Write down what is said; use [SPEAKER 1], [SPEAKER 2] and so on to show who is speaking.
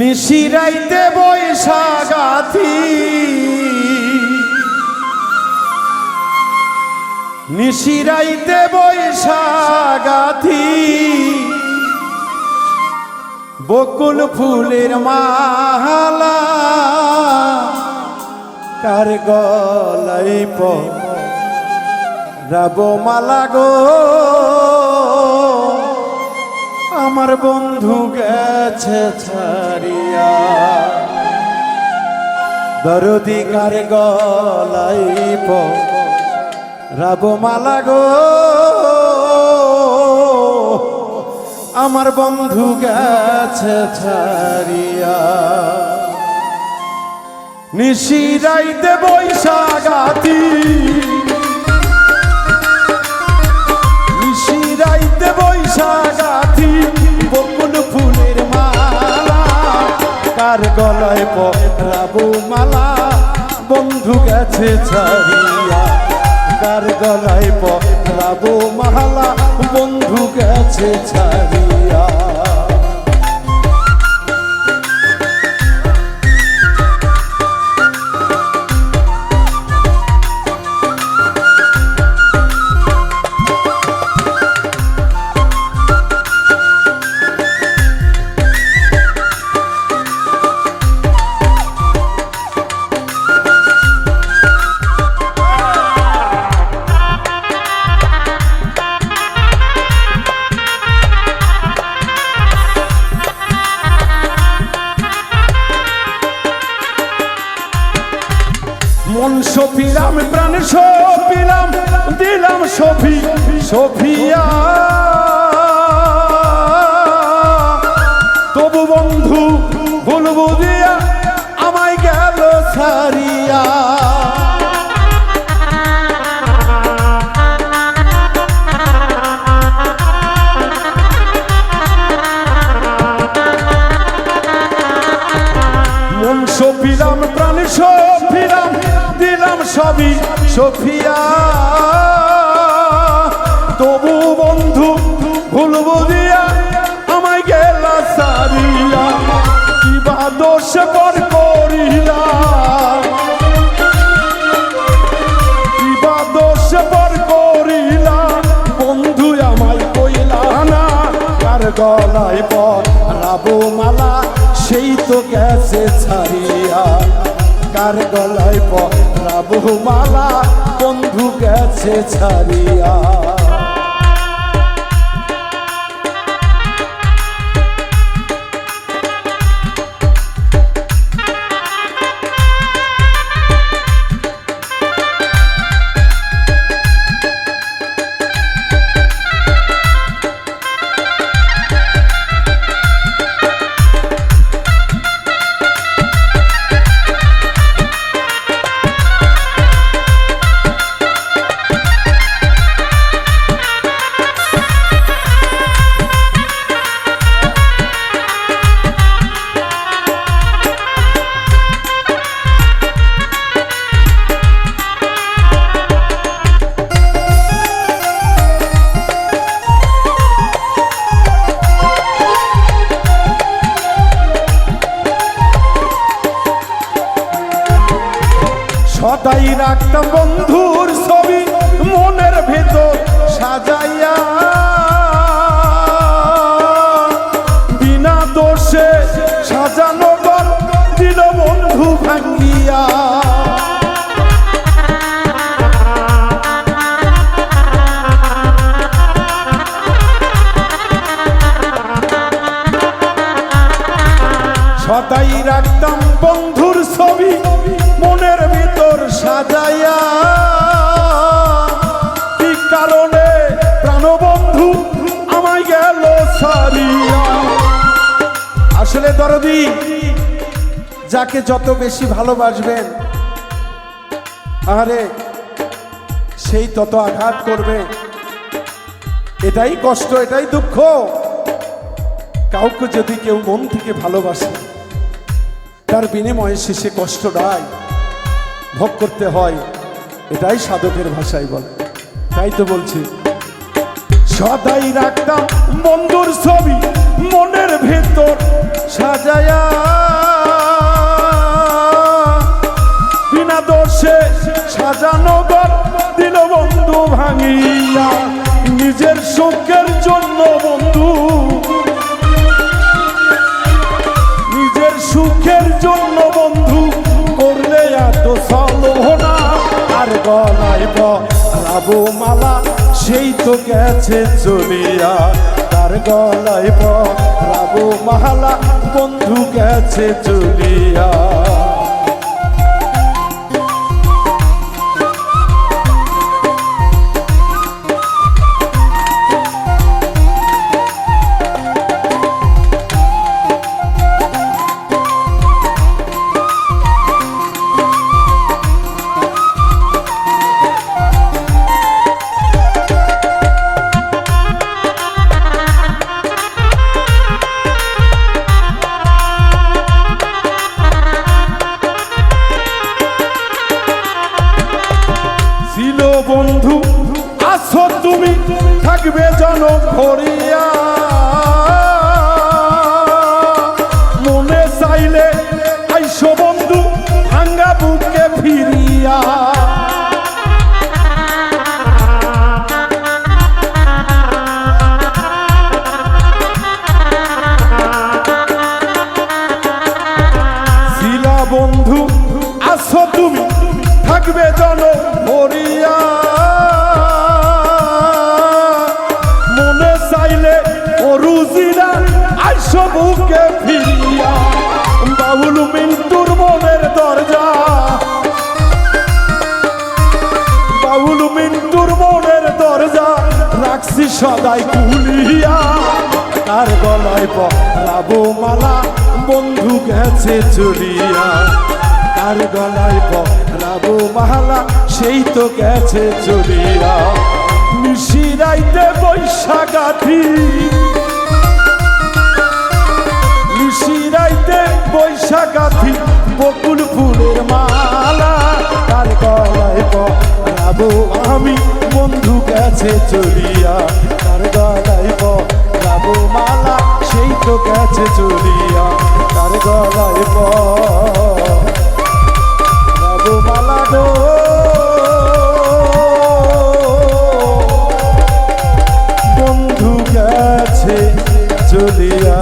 [SPEAKER 1] নিশিরাইতে বৈশাগাথি নিশিরাইতে বৈশাগাথি বকুল ফুলের মালা কার গলাই প রাব মালা গো আমার বন্ধু গেছে ছাড়িয়া। দরদি কার গলাই প। রাব মালা গো। আমার বন্ধু গেছে ছাড়িয়া। নিশিরাইতে নিশিরাইতে গেছে ছাড়িয়া কার গলায় পরাবো মালা? বন্ধু গেছে ছাড়িয়া সফিলাম প্রাণ সফিলাম দিলাম সফি সফিয়া সফিয়া, তবু বন্ধু ভুলবো দিয়া আমায় গেলা সারিয়া কিবা দোষ পর করিলা? কিবা দোষ পর করিলা? বন্ধু আমায় কইলা না, কার গলায় পর রাবো মালা সেই তো গেছে ছাড়িয়া। কার গলায় পর রাবো মালা বন্ধু গেছে ছাড়িয়া। সদাই রাখতাম বন্ধুর ছবি মনের ভেতর সাজাইয়া। বিনা দোষে সাজানো দিল বন্ধু ভাঙ্গিয়া। সদাই রাখতাম বন্ধুর ছবি, মনের ভিতর সাজাইয়া। কি কারণে প্রাণবন্ধু আমায় গেল আসলে দরদি, যাকে যত বেশি ভালোবাসবেন আরে সেই তত আঘাত করবে। এটাই কষ্ট, এটাই দুঃখ। কাউকে যদি কেউ মন থেকে ভালোবাসে তার বিনিময়ে শেষে কষ্টটাই ভোগ করতে হয়, এটাই সাধকের ভাষায় বলে। তাই তো বলছি। সদাই রাখতাম বন্ধুর ছবি, মনের ভেতর সাজায়া। বিনা দোষে সাজানো ঘর দিল বন্ধু ভাঙিয়া। নিজের সুখের জন্য বলাবো মালা সেই তো গেছে চলিয়া। তার গলায় বলাবো মালা বন্ধু গেছে চলিয়া। থাকবে জন ভরিয়া। মনে চাইলে আইসো বন্ধু, ভাঙ্গা বুকে ফিরিয়া। বন্ধু, আছো তুমি, থাকবে জন ভরিয়া। রাখছি সদাই কুলিয়া, তার গলায় পরাবো মালা, বন্ধু গেছে চলিয়া। তার গলায় পরাবো মালা, সেই তো গেছে চলিয়া। মিশিরাইতে বৈশাখাথি নিশিরাইতে বৈশাখাথি বকুল ফুলের মালা, তার গলায় পরাবো আমি। বন্ধু গেছে চলিয়া, তার গলায় পরাবো মালা সেই তো গেছে চলিয়া, তার গলায় পরাবো মালা গো। বন্ধু গেছে চলিয়া